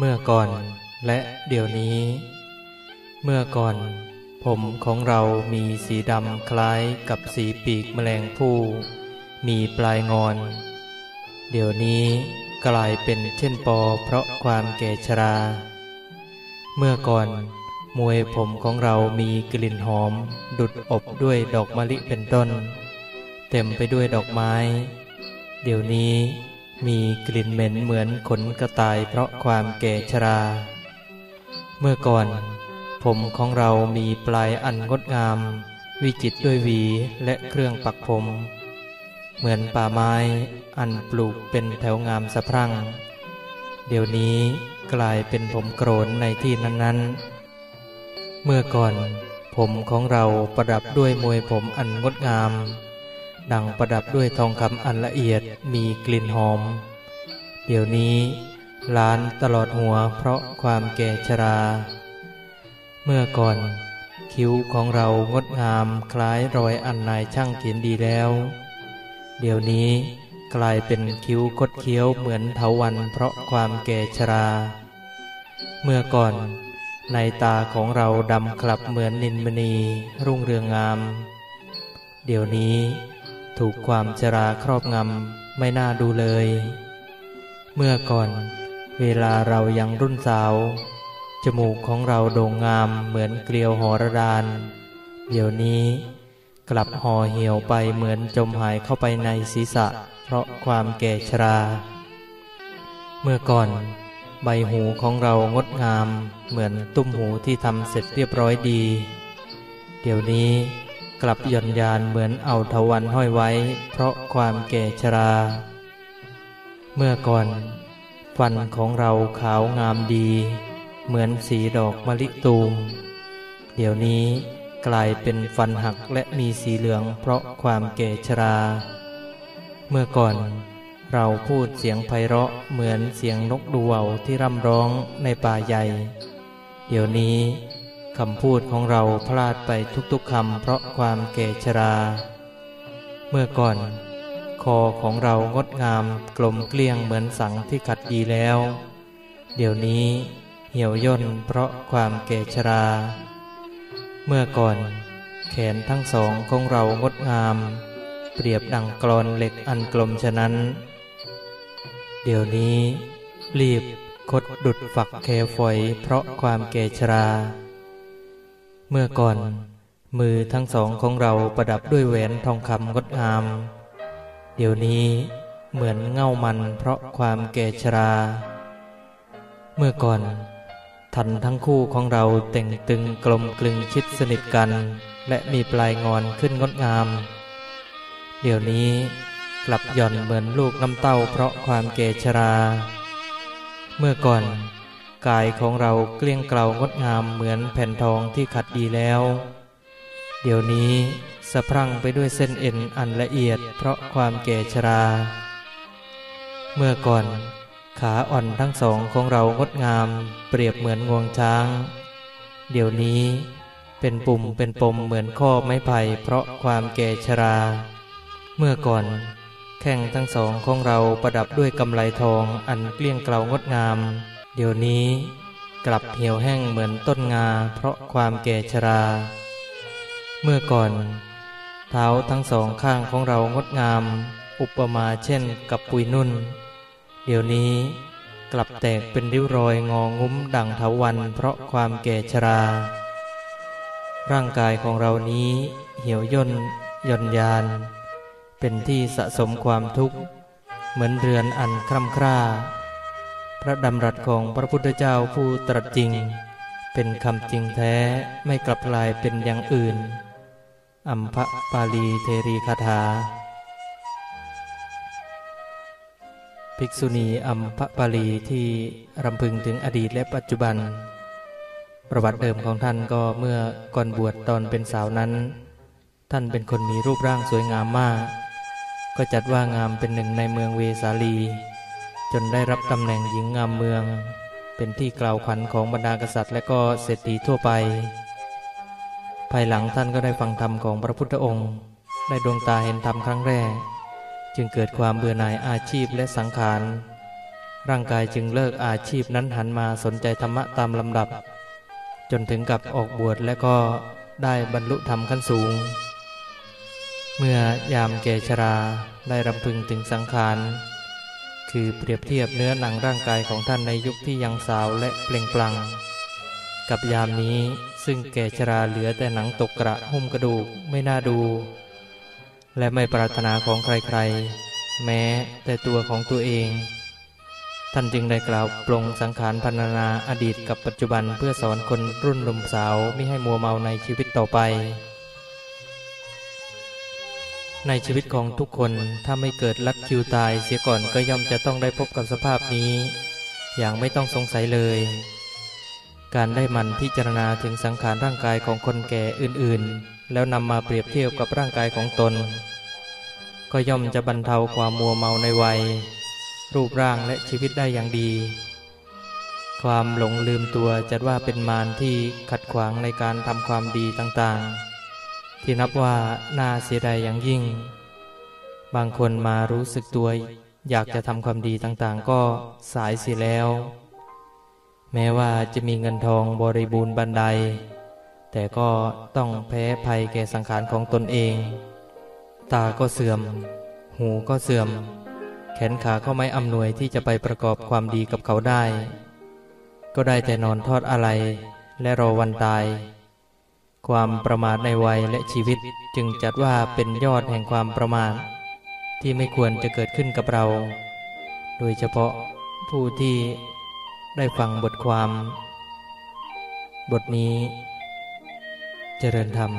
เมื่อก่อนและเดี๋ยวนี้ เมื่อก่อน ผมของเรามีสีดำคล้ายกับสีปีกแมลงผู้มีปลายงอน เดี๋ยวนี้กลายเป็นเช่นปอเพราะความแก่ชรา เมื่อก่อน มวยผมของเรามีกลิ่นหอม ดุดอบด้วยดอกมะลิเป็นต้น เต็มไปด้วยดอกไม้ เดี๋ยวนี้ มีกลิ่นเหม็นเหมือนขนกระต่ายเพราะความแก่ชรา เมื่อก่อน ผมของเรามีปลายอันงดงาม วิจิตด้วยหวีและเครื่องปักผม เหมือนป่าไม้อันปลูกเป็นแถวงามสะพรั่ง เดี๋ยวนี้กลายเป็นผมโกรนในที่นั้นๆ เมื่อก่อนผมของเราประดับด้วยมวยผมอันงดงาม ดังประดับด้วยทองคำอันละเอียดมีกลิ่นหอม เดี๋ยวนี้ล้านตลอดหัวเพราะความแก่ชรา เมื่อก่อน คิ้วของเรางดงามคล้ายรอยอันนายช่างเขียนดีแล้ว เดี๋ยวนี้กลายเป็นคิ้วคดเคี้ยวเหมือนเถาวันเพราะความแก่ชรา เมื่อก่อนในตาของเราดำคลับเหมือนนินมณีรุ่งเรืองงาม เดี๋ยวนี้ ถูกความชราครอบงำไม่น่าดูเลย เมื่อก่อนเวลาเรายังรุ่นสาว จมูกของเราโด่งงามเหมือนเกลียวหอระดาน เดี๋ยวนี้กลับห่อเหี่ยวไปเหมือนจมหายเข้าไปในศีรษะ เพราะความแก่ชรา เมื่อก่อนใบหูของเรางดงามเหมือนตุ้มหูที่ทำเสร็จเรียบร้อยดี เดี๋ยวนี้ กลับหย่อนยานเหมือนเอาทวันห้อยไว้ เพราะความแก่ชรา เมื่อก่อน ฟันของเราขาวงามดี เหมือนสีดอกมะลิตูม เดี๋ยวนี้กลายเป็นฟันหักและมีสีเหลืองเพราะความแก่ชรา เมื่อก่อนเราพูดเสียงไพเราะเหมือนเสียงนกดูเวาที่ร่ำร้องในป่าใหญ่ เดี๋ยวนี้ คำพูดของเราพลาดไปทุกๆคำเพราะความแก่ชรา เมื่อก่อน คอของเรางดงามกลมเกลี้ยงเหมือนสังที่ขัดดีแล้ว เดี๋ยวนี้เหี่ยวย่นเพราะความแก่ชรา เมื่อก่อน แขนทั้งสองของเรางดงาม เปรียบดังกรอนเหล็กอันกลมฉะนั้น เดี๋ยวนี้ รีบคดดุดฝักแคฝอยเพราะความแก่ชรา เมื่อก่อน มือทั้งสองของเราประดับด้วยแหวนทองคำงดงาม เดี๋ยวนี้เหมือนเง่ามันเพราะความแก่ชรา เมื่อก่อนทันทั้งคู่ของเราแต่งตึงกลมกลึงชิดสนิทกัน และมีปลายงอนขึ้นงดงาม เดี๋ยวนี้กลับหย่อนเหมือนลูกน้ำเต้าเพราะความแก่ชรา เมื่อก่อน กายของเราเกลี้ยงเกลางดงามเหมือนแผ่นทองที่ขัดดีแล้ว เดี๋ยวนี้สะพรั่งไปด้วยเส้นเอ็นอันละเอียดเพราะความแก่ชรา เมื่อก่อนขาอ่อนทั้งสองของเรางดงามเปรียบเหมือนงวงช้าง เดี๋ยวนี้เป็นปุ่มเป็นปมเหมือนข้อไม้ไผ่เพราะความแก่ชรา เมื่อก่อน แข้งทั้งสองของเราประดับด้วยกำไลทองอันเกลี้ยงเกลางดงาม เดี๋ยวนี้กลับเหี่ยวแห้งเหมือนต้นงาเพราะความแก่ชรา เมื่อก่อน เท้าทั้งสองข้างของเรางดงาม อุปมาเช่นกับปุยนุ่น เดี๋ยวนี้กลับแตกเป็นริ้วรอยงองุ้มดังเถาวันเพราะความแก่ชรา ร่างกายของเรานี้เหี่ยวย่นย่อนยาน เป็นที่สะสมความทุกข์ เหมือนเรือนอันคร่ำคร่า พระดำรัสของพระพุทธเจ้าผู้ตรัสจริง เป็นคำจริงแท้ไม่กลับกลายเป็นอย่างอื่น อัมพะปาลีเทรีคาถา ภิกษุณีอัมพะปาลีที่รำพึงถึงอดีตและปัจจุบัน ประวัติเดิมของท่านก็เมื่อก่อนบวชตอนเป็นสาวนั้น ท่านเป็นคนมีรูปร่างสวยงามมาก ก็จัดว่างามเป็นหนึ่งในเมืองเวสาลี จนได้รับตำแหน่งหญิงงามเมือง เป็นที่กล่าวขวัญของบรรดากษัตริย์และก็เศรษฐีทั่วไป ภายหลังท่านก็ได้ฟังธรรมของพระพุทธองค์ ได้ดวงตาเห็นธรรมครั้งแรก จึงเกิดความเบื่อหน่ายอาชีพและสังขาร ร่างกายจึงเลิกอาชีพนั้นหันมาสนใจธรรมะตามลำดับ จนถึงกับออกบวชและก็ได้บรรลุธรรมขั้นสูง เมื่อยามแก่ชราได้รำพึงถึงสังขาร คือเปรียบเทียบเนื้อหนังร่างกายของท่านในยุคที่ยังสาวและเปล่งปลั่งกับยามนี้ซึ่งแก่ชราเหลือแต่หนังตกกระหุ้มกระดูกไม่น่าดู และไม่ปรารถนาของใครๆ แม้แต่ตัวของตัวเอง ท่านจึงได้กล่าวปลงสังขารพันนาอดีตกับปัจจุบันเพื่อสอนคนรุ่นหนุ่มสาวไม่ให้มัวเมาในชีวิตต่อไป ในชีวิตของทุกคนถ้าไม่เกิดลัดคิวตายเสียก่อนก็ย่อมจะต้องได้พบกับสภาพนี้ อย่างไม่ต้องสงสัยเลย การได้มันพิจารณาถึงสังขารร่างกายของคนแก่อื่นๆ แล้วนำมาเปรียบเทียบกับร่างกายของตน ก็ย่อมจะบรรเทาความมัวเมาในวัย รูปร่างและชีวิตได้อย่างดี ความหลงลืมตัวจัดว่าเป็นมารที่ขัดขวางในการทำความดีต่างๆ ที่นับว่าน่าเสียดายอย่างยิ่ง บางคนมารู้สึกตัวอยากจะทำความดีต่างๆ ก็สายเสียแล้ว แม้ว่าจะมีเงินทองบริบูรณ์บันได แต่ก็ต้องแพ้ภัยแก่สังขารของตนเอง ตาก็เสื่อม หูก็เสื่อม แขนขาก็ไม่อำนวยที่จะไปประกอบความดีกับเขาได้ ก็ได้แต่นอนทอดอะไร และรอวันตาย ความประมาทในวัยและชีวิตจึงจัดว่าเป็นยอดแห่งความประมาทที่ไม่ควรจะเกิดขึ้นกับเรา โดยเฉพาะผู้ที่ได้ฟังบทความ บทนี้ เจริญธรรม